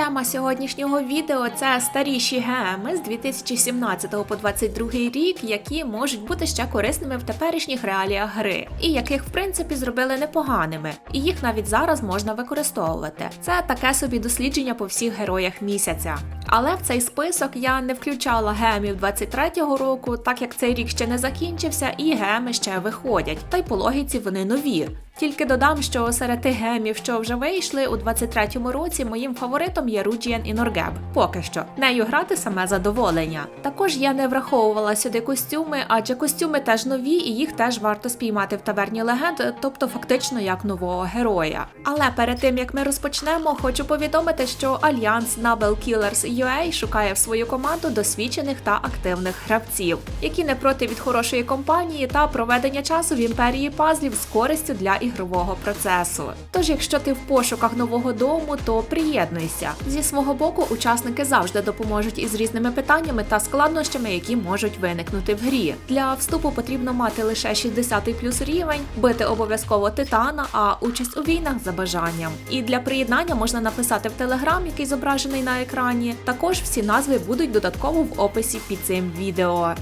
Тема сьогоднішнього відео це старіші геми з 2017 по 2022 рік, які можуть бути ще корисними в теперішніх реаліях гри, і яких в принципі зробили непоганими, і їх навіть зараз можна використовувати. Це таке собі дослідження по всіх героях місяця. Але в цей список я не включала гемів 23-го року, так як цей рік ще не закінчився, і геми ще виходять. Та й по логіці вони нові. Тільки додам, що серед тих гемів, що вже вийшли у 23-му році, моїм фаворитом є Руджієн і Норгеб. Поки що нею грати саме задоволення. Також я не враховувала сюди костюми, адже костюми теж нові, і їх теж варто спіймати в таверні легенд, тобто фактично як нового героя. Але перед тим як ми розпочнемо, хочу повідомити, що альянс Nabel Killers UA шукає в свою команду досвідчених та активних гравців, які не проти від хорошої компанії та проведення часу в імперії пазлів з користю для ігрового процесу. Тож, якщо ти в пошуках нового дому, то приєднуйся. Зі свого боку, учасники завжди допоможуть із різними питаннями та складнощами, які можуть виникнути в грі. Для вступу потрібно мати лише 60 плюс рівень, бити обов'язково титана, а участь у війнах за бажанням. І для приєднання можна написати в телеграм, який зображений на екрані. Також всі назви будуть додатково в описі під цим відео.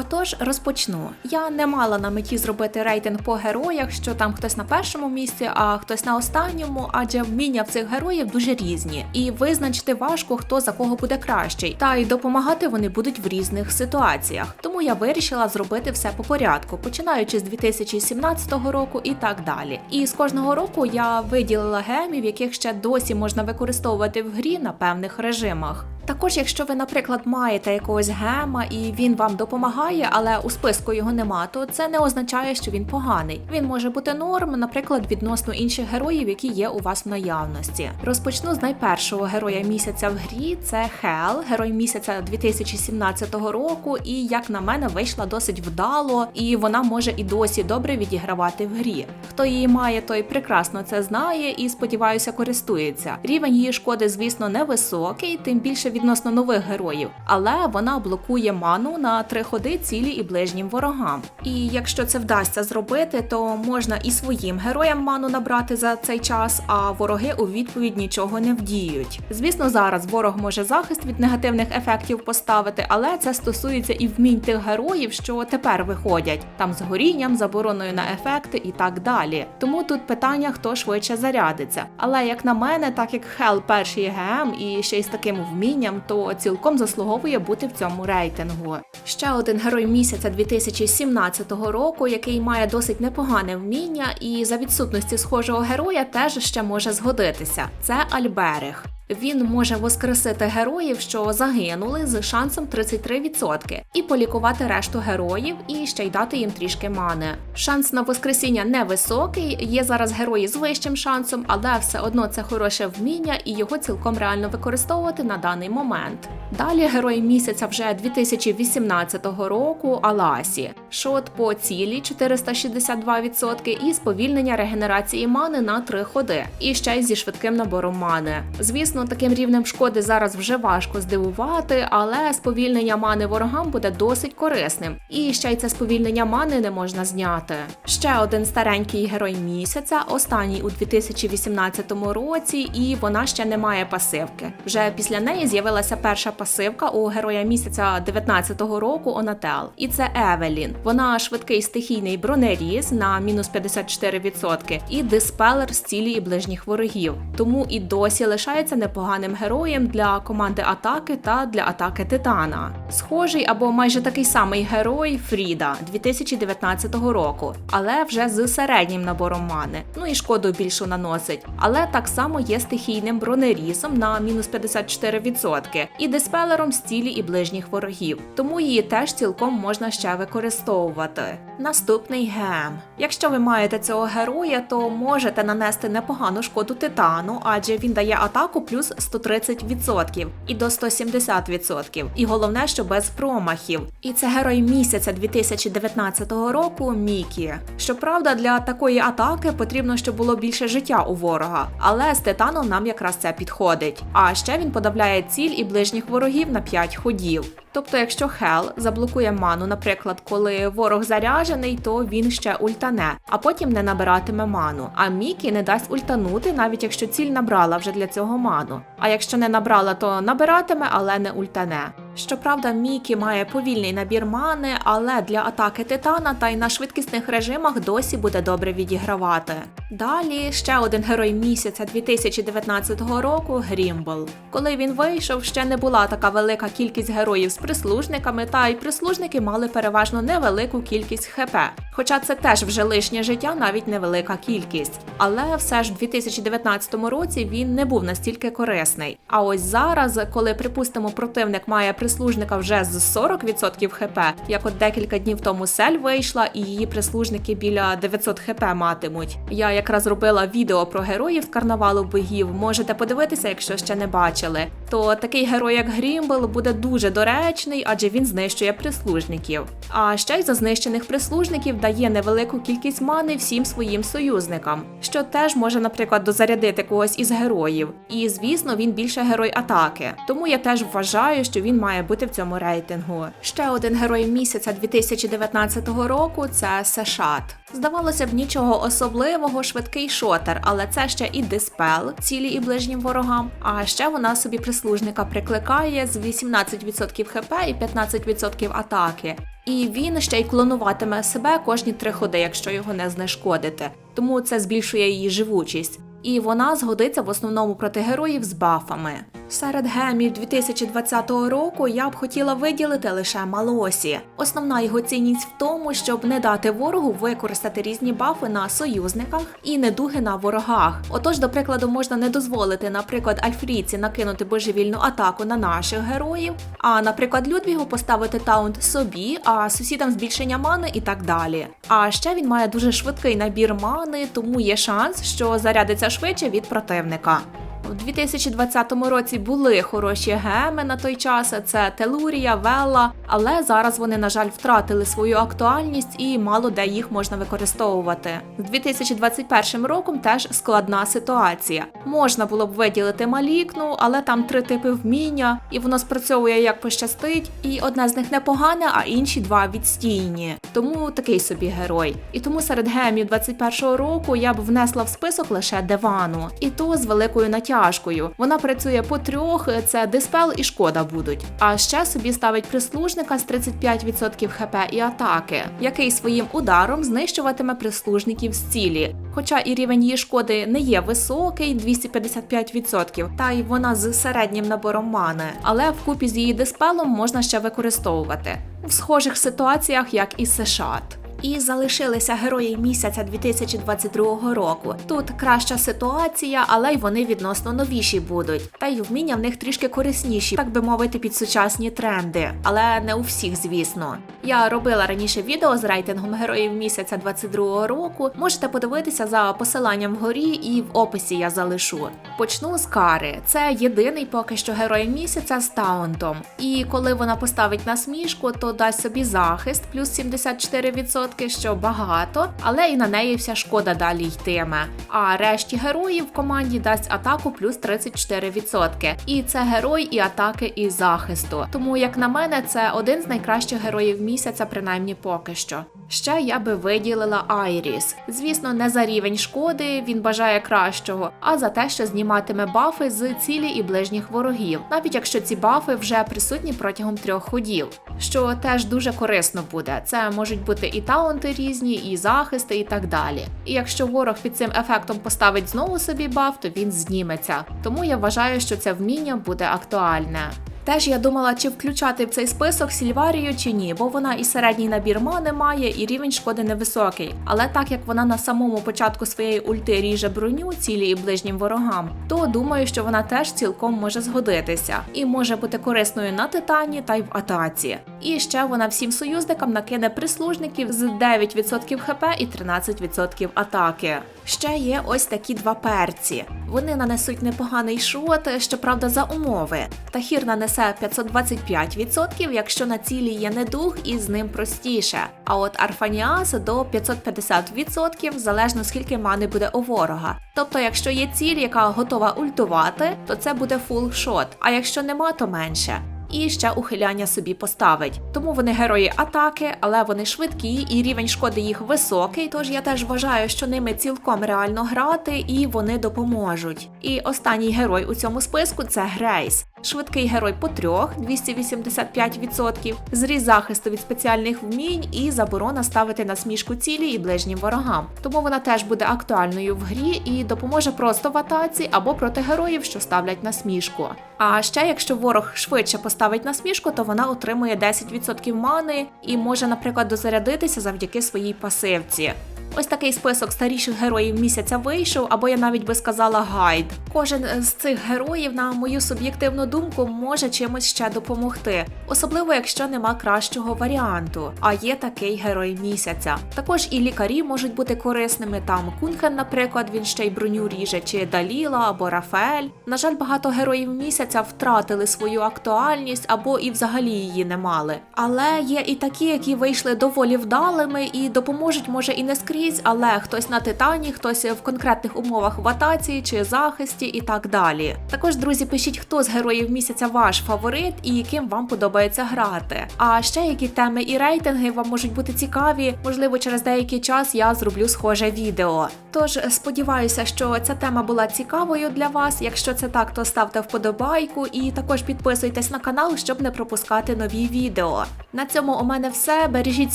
Отож, розпочну. Я не мала на меті зробити рейтинг по героях, що там хтось на першому місці, а хтось на останньому, адже вміння в цих героїв дуже різні, і визначити важко, хто за кого буде кращий. Та й допомагати вони будуть в різних ситуаціях. Тому я вирішила зробити все по порядку, починаючи з 2017 року і так далі. І з кожного року я виділила гемів, яких ще досі можна використовувати в грі на певних режимах. Також, якщо ви, наприклад, маєте якогось гема і він вам допомагає, але у списку його нема, то це не означає, що він поганий. Він може бути норм, наприклад, відносно інших героїв, які є у вас в наявності. Розпочну з найпершого героя місяця в грі. Це Хел, герой місяця 2017 року. І як на мене, вийшла досить вдало, і вона може і досі добре відігравати в грі. Хто її має, той прекрасно це знає і сподіваюся, користується. Рівень її шкоди, звісно, невисокий, тим більше відносно нових героїв, але вона блокує ману на три ходи цілі і ближнім ворогам. І якщо це вдасться зробити, то можна і своїм героям ману набрати за цей час, а вороги у відповідь нічого не вдіють. Звісно, зараз ворог може захист від негативних ефектів поставити, але це стосується і вмінь тих героїв, що тепер виходять там з горінням, забороною на ефекти і так далі. Тому тут питання, хто швидше зарядиться. Але як на мене, так як Хел перший ГМ і ще й з таким вмінням, то цілком заслуговує бути в цьому рейтингу. Ще один герой місяця 2017 року, який має досить непогане вміння, і за відсутності схожого героя теж ще може згодитися. Це Альберег. Він може воскресити героїв, що загинули з шансом 33%, і полікувати решту героїв, і ще й дати їм трішки мани. Шанс на воскресіння невисокий. Є зараз герої з вищим шансом, але все одно це хороше вміння, і його цілком реально використовувати на даний момент. Далі герой місяця вже 2018 року Аласі. Шот по цілі 462% і сповільнення регенерації мани на 3 ходи. І ще й зі швидким набором мани. Звісно, таким рівнем шкоди зараз вже важко здивувати, але сповільнення мани ворогам буде досить корисним. І ще й це сповільнення мани не можна зняти. Ще один старенький герой місяця, останній у 2018 році, і вона ще не має пасивки. Вже після неї з'явилася перша пасивка у героя місяця 19-го року Онател. І це Евелін. Вона швидкий стихійний бронеріз на мінус 54% і диспелер з цілі і ближніх ворогів. Тому і досі лишається непоганим героєм для команди атаки та для атаки Титана. Схожий або майже такий самий герой Фріда 2019 року, але вже з середнім набором мани. Ну і шкоду більшу наносить. Але так само є стихійним бронерізом на мінус 54% і диспелером з цілі і ближніх ворогів. Тому її теж цілком можна ще використовувати. Наступний гем. Якщо ви маєте цього героя, то можете нанести непогану шкоду титану, адже він дає атаку плюс 130% і до 170%. І головне, що без промахів. І це герой місяця 2019 року Мікі. Щоправда, для такої атаки потрібно, щоб було більше життя у ворога, але з титаном нам якраз це підходить. А ще він подавляє ціль і ближніх ворогів на 5 ходів. Тобто, якщо Хел заблокує ману, наприклад, коли ворог заряджений, то він ще ультане, а потім не набиратиме ману. А Мікі не дасть ультанути, навіть якщо ціль набрала вже для цього ману. А якщо не набрала, то набиратиме, але не ультане. Щоправда, Мікі має повільний набір мани, але для атаки титана та й на швидкісних режимах досі буде добре відігравати. Далі ще один герой місяця 2019 року Грімбл. Коли він вийшов, ще не була така велика кількість героїв з прислужниками, та й прислужники мали переважно невелику кількість ХП. Хоча це теж вже лишнє життя, навіть невелика кількість. Але все ж в 2019 році він не був настільки корисний. А ось зараз, коли припустимо, противник має прислужника вже з 40% хп, як от декілька днів тому сель вийшла, і її прислужники біля 900 хп матимуть. Я якраз робила відео про героїв карнавалу богів. Можете подивитися, якщо ще не бачили. То такий герой, як Грімбл, буде дуже доречний, адже він знищує прислужників. А ще й за знищених прислужників дає невелику кількість мани всім своїм союзникам, що теж може, наприклад, дозарядити когось із героїв. І звісно, він більше герой атаки. Тому я теж вважаю, що він має бути в цьому рейтингу. Ще один герой місяця 2019 року це Сешат. Здавалося б, нічого особливого, швидкий шотер, але це ще і диспел цілі і ближнім ворогам. А ще вона собі прислужника прикликає з 18% хп і 15% атаки. І він ще й клонуватиме себе кожні три ходи, якщо його не знешкодити. Тому це збільшує її живучість. І вона згодиться в основному проти героїв з бафами. Серед гемів 2020 року я б хотіла виділити лише Малосі. Основна його цінність в тому, щоб не дати ворогу використати різні бафи на союзниках і недуги на ворогах. Отож, до прикладу, можна не дозволити, наприклад, Альфрійці накинути божевільну атаку на наших героїв, а, наприклад, Людвігу поставити таунт собі, а сусідам збільшення мани і так далі. А ще він має дуже швидкий набір мани, тому є шанс, що зарядиться швидше від противника. У 2020 році були хороші геми на той час. Це Телурія, Велла, але зараз вони, на жаль, втратили свою актуальність і мало де їх можна використовувати. З 2021 роком теж складна ситуація. Можна було б виділити малікну, але там три типи вміння, і воно спрацьовує як пощастить. І одне з них непогане, а інші два відстійні. Тому такий собі герой. І тому серед гемів 21 року я б внесла в список лише Девану, і то з великою натяжкою. Вона працює по трьох: це диспел і шкода будуть. А ще собі ставить прислужника з 35% хп і атаки, який своїм ударом знищуватиме прислужників з цілі. Хоча і рівень її шкоди не є високий 255%, та й вона з середнім набором мани, але вкупі з її диспелом можна ще використовувати в схожих ситуаціях, як і Сешат. І залишилися герої місяця 2022 року. Тут краща ситуація, але й вони відносно новіші будуть. Та й вміння в них трішки корисніші, так би мовити, під сучасні тренди. Але не у всіх, звісно. Я робила раніше відео з рейтингом героїв місяця 22 року. Можете подивитися за посиланням вгорі і в описі я залишу. Почну з Кари. Це єдиний поки що герой місяця з таунтом. І коли вона поставить насмішку, то дасть собі захист плюс 74%, що багато, але і на неї вся шкода далі йтиме. А решті героїв в команді дасть атаку плюс 34%. І це герой і атаки, і захисту. Тому, як на мене, це один з найкращих героїв місяця, принаймні поки що. Ще я би виділила Айріс. Звісно, не за рівень шкоди, він бажає кращого, а за те, що зніматиме бафи з цілі і ближніх ворогів, навіть якщо ці бафи вже присутні протягом трьох ходів, що теж дуже корисно буде. Це можуть бути і таунти різні, і захисти, і так далі. І якщо ворог під цим ефектом поставить знову собі баф, то він зніметься. Тому я вважаю, що це вміння буде актуальне. Теж я думала, чи включати в цей список Сільварію чи ні, бо вона і середній набір мани має, і рівень шкоди невисокий. Але так як вона на самому початку своєї ульти ріже броню цілі і ближнім ворогам, то думаю, що вона теж цілком може згодитися і може бути корисною на титані та й в атаці. І ще вона всім союзникам накине прислужників з 9% хп і 13% атаки. Ще є ось такі два перці. Вони нанесуть непоганий шот, щоправда, за умови. Тахір нанесе 525%, якщо на цілі є недуг і з ним простіше. А от Арфаніас до 550%, залежно скільки мани буде у ворога. Тобто, якщо є ціль, яка готова ультувати, то це буде фул шот, а якщо нема, то менше. і ще ухиляння собі поставить. Тому вони герої атаки, але вони швидкі і рівень шкоди їх високий. Тож я теж вважаю, що ними цілком реально грати і вони допоможуть. І останній герой у цьому списку це Грейс. Швидкий герой по трьох 285%, зріз захисту від спеціальних вмінь і заборона ставити на смішку цілі і ближнім ворогам. Тому вона теж буде актуальною в грі і допоможе просто в атаці або проти героїв, що ставлять на смішку. А ще якщо ворог швидше поставить на смішку, то вона отримує 10% мани і може, наприклад, дозарядитися завдяки своїй пасивці. Ось такий список старіших героїв місяця вийшов, або я навіть би сказала гайд. Кожен з цих героїв, на мою суб'єктивну думку, може чимось ще допомогти, особливо якщо нема кращого варіанту. А є такий герой місяця. Також і лікарі можуть бути корисними. Там Кунхен, наприклад, він ще й броню ріже, чи Даліла або Рафаель. На жаль, багато героїв місяця втратили свою актуальність або і взагалі її не мали. Але є і такі, які вийшли доволі вдалими і допоможуть, може, і не скрізь, але хтось на титані, хтось в конкретних умовах в атаці чи захисті і так далі. Також, друзі, пишіть, хто з героїв місяця ваш фаворит і яким вам подобається грати. А ще які теми і рейтинги вам можуть бути цікаві. Можливо, через деякий час я зроблю схоже відео. Тож сподіваюся, що ця тема була цікавою для вас. Якщо це так, то ставте вподобайку і також підписуйтесь на канал, щоб не пропускати нові відео. На цьому у мене все. Бережіть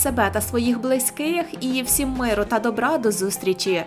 себе та своїх близьких і всім миру та добра до зустрічі!